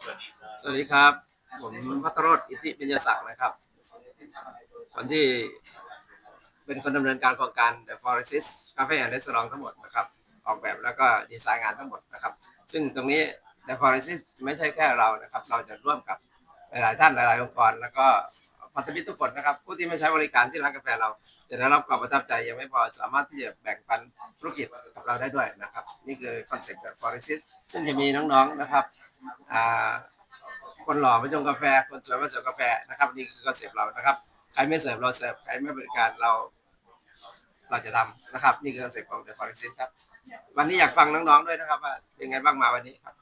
สวัสดีครับ ผมพัทรรอิทธิปัญญาศักดิ์นะครับคนที่เป็นคนดำเนินการโครงการ The Forest Cafe and Restaurant ทั้งหมดนะครับ ออกแบบแล้วก็ดีไซน์งานทั้งหมดนะครับ ซึ่งตรงนี้ The Forest ไม่ใช่แค่เรานะครับ เราจะร่วมกับหลายๆท่านหลายๆองค์กร แล้วก็พันธมิตรทุกคนนะครับ ผู้ที่ไม่ใช้บริการที่ร้านกาแฟเรา จะได้รับความประทับใจยังไม่พอสามารถที่จะแบ่งปันธุรกิจกับเราได้ด้วยนะครับ นี่คือคอนเซ็ปต์ The Forest ซึ่งจะมีน้องๆนะครับ คนหล่อมาชงกาแฟ คนสวยมาเสิร์ฟกาแฟนะครับนี่คือคอนเซปต์เรานะครับใครไม่เสิร์ฟเราเสิร์ฟใครไม่บริการเรา เราจะทำนะครับ นี่คือคอนเซปต์ของ The Forest ครับ วันนี้อยากฟังน้องๆด้วยนะครับว่าเป็นไงบ้างมาวันนี้ครับ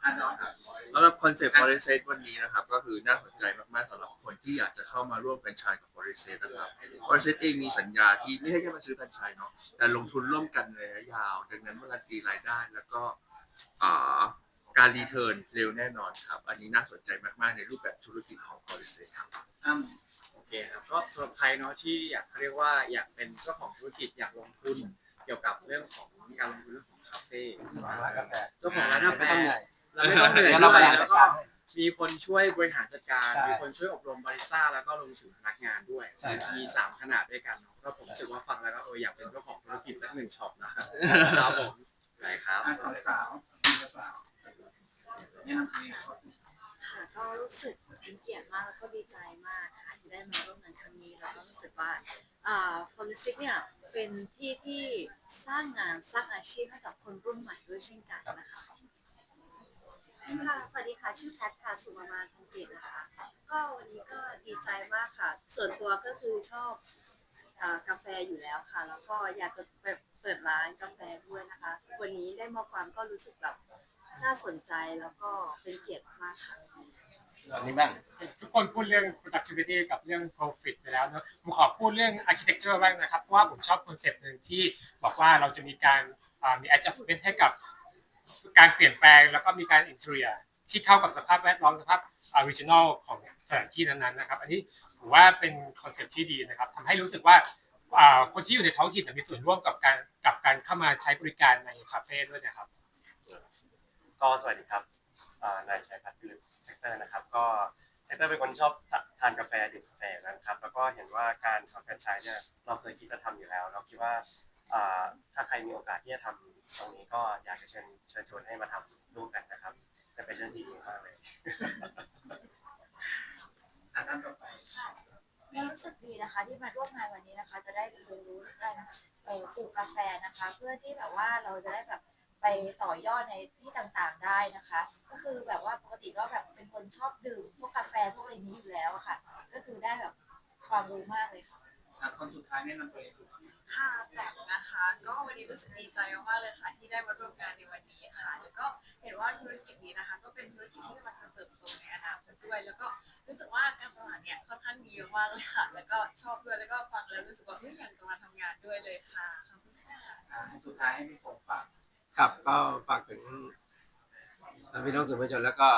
สำหรับคอนเซ็ปต์ f o r e s t วันนี้นะครับ ก็คือน่าสนใจมากๆสำหรับคนที่อยากจะเข้ามาร่วมแฟรนไชส์กับ f o r e s t นะครับ f o r e s t เองมีสัญญาที่ไม่ใช่แค่มาซื้อแฟรนไชส์เนาะแต่ลงทุนร่วมกันในระยะยาว ดังนั้นเมื่อการตีรายได้แล้วก็อ่า การรีเทิร์นเร็วแน่นอนครับ อันนี้น่าสนใจมาก ๆ ในรูปแบบธุรกิจของ f o r e s t ครับ อ้ำโอเคครับก็สำหรับใครเนาะที่อยากเขาเรียกว่าอยากเป็นเจ้าของธุรกิจอยากลงทุนเกี่ยวกับเรื่องของการลงทุนเรื่องของคาเฟ่เจ้าของร้านกาแฟเราไม่ต้องเหนื่อยเดี๋ยวเราบด้วยริหารจัแล้ดวก็การให้มีคนช่วยบริหารจัดการใช่มีคนช่วยอบรมบาริสต้าแล้วก็รวมถึงพนักงานด้วยใช่ครับมีสามขนาดด้วยกันเนาะก็ผมรู้สึกว่าฟังแล้วก็เอออยากเป็นเจ้าของธุรกิจสักหนึ่งช็อปนะครับครับผมได้ครับสองสาว ครับค่ะก็รู้สึกเป็นเกียรติมากแล้วก็ดีใจมากค่ะที่ได้มาร่วมงานครั้งนี้แล้วก็รู้สึกว่าอ่าฟอลิซิกเนี่ยเป็นที่ที่สร้างงานสร้างอาชีพให้กับคนรุ่นใหม่ด้วยเช่นกันนะคะค่ะสวัสดีค่ะ ชื่อแพทค่ะ สุมามาทังเกตนะคะ ก็วันนี้ก็ดีใจมากค่ะ ส่วนตัวก็คือชอบอกาแฟอยู่แล้วค่ะ แล้วก็อยากจะเปิดร้านกาแฟด้วยนะคะ วันนี้ได้มาฟังก็รู้สึกแบบ น่าสนใจแล้วก็เป็นเกียรติมากค่ะวันนี้บ้างทุกคนพูดเรื่อง productivity กับเรื่อง profit ไปแล้วเนอะผมขอพูดเรื่อง architecture บ้างนะครับ เพราะว่าผมชอบคอนเซ็ปต์หนึ่งที่บอกว่าเราจะมีการอ่ามี adjustment ให้กับการเปลี่ยนแปลงแล้วก็มีการ interior ที่เข้ากับสภาพแวดล้อมสภาพ original ของสถานที่นั้นๆนะครับ อันนี้ผมว่าเป็นคอนเซ็ปต์ที่ดีนะครับทำให้รู้สึกว่าอ่าคนที่อยู่ในท้องถิ่นมีส่วนร่วมกับการกับการเข้ามาใช้บริการในคาเฟ่ด้วยนะครับ ก็สวัสดีครับนายชัยพัฒน์พิลึกเซกเตอร์นะครับ ก็เซกเตอร์เป็นคนชอบทานกาแฟดื่มกาแฟนะครับ แล้วก็เห็นว่าการทำแฟรนไชส์เนี่ยเราเคยคิดจะทำอยู่แล้ว เราคิดว่าถ้าใครมีโอกาสที่จะทำตรงนี้ก็อยากจะเชิญเชิญชวนให้มาทำร่วมกันนะครับจะเป็นเรื่องที่ดีมากเลยท่านต่อไปก็รู้สึกดีนะคะ ที่มาร่วมงานวันนี้นะคะ จะได้เรียนรู้การปลูกกาแฟนะคะ เพื่อที่แบบว่าเราจะได้แบบ ไปต่อยอดในที่ต่างๆได้นะคะ ก็คือแบบว่าปกติก็แบบเป็นคนชอบดื่มพวกกาแฟพวกอะไรนี้อยู่แล้วอะค่ะ ก็คือได้แบบความรู้มากเลยค่ะ อ่าคนสุดท้ายแนะนำตัวเองครับค่ะแต่นะคะ ก็วันนี้รู้สึกดีใจมากๆเลยค่ะ ที่ได้มาร่วมงานในวันนี้ค่ะ แล้วก็เห็นว่าธุรกิจนี้นะคะ ก็เป็นธุรกิจที่กำลังจะเติบโตในอนาคตด้วย แล้วก็รู้สึกว่าการตลาดเนี่ยค่อนข้างดีมากเลยค่ะ แล้วก็ชอบด้วยแล้วก็ฟังแล้วรู้สึกว่าเฮ้ยอยากจะมาทำงานด้วยเลยค่ะขอบคุณค่ะ อ่าสุดท้ายให้พี่ผมฝาก ครับก็ฝากถึงพี่น้องสื่อมวลชนแล้วก็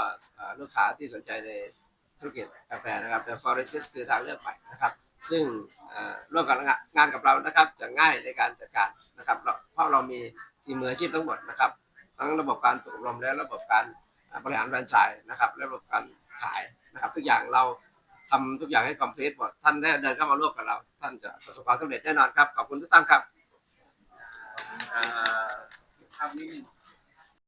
ลูกค้าที่สนใจในธุรกิจกาแฟนะครับ The Forest คือทางเลือกใหม่นะครับ ซึ่งร่วมกันงานกับเรานะครับ จะง่ายในการจัดการนะครับเพราะเรามีทีมมืออาชีพทั้งหมดนะครับ ทั้งระบบการฝึกอบรมและระบบการบริหารแฟรนไชส์นะครับและระบบการขายนะครับ ทุกอย่างเราทำทุกอย่างให้คอมพลีทหมดท่านได้เดินเข้ามาร่วมกับเรา ท่านจะประสบความสำเร็จแน่นอนครับ ขอบคุณทุกท่านครับ have meaning.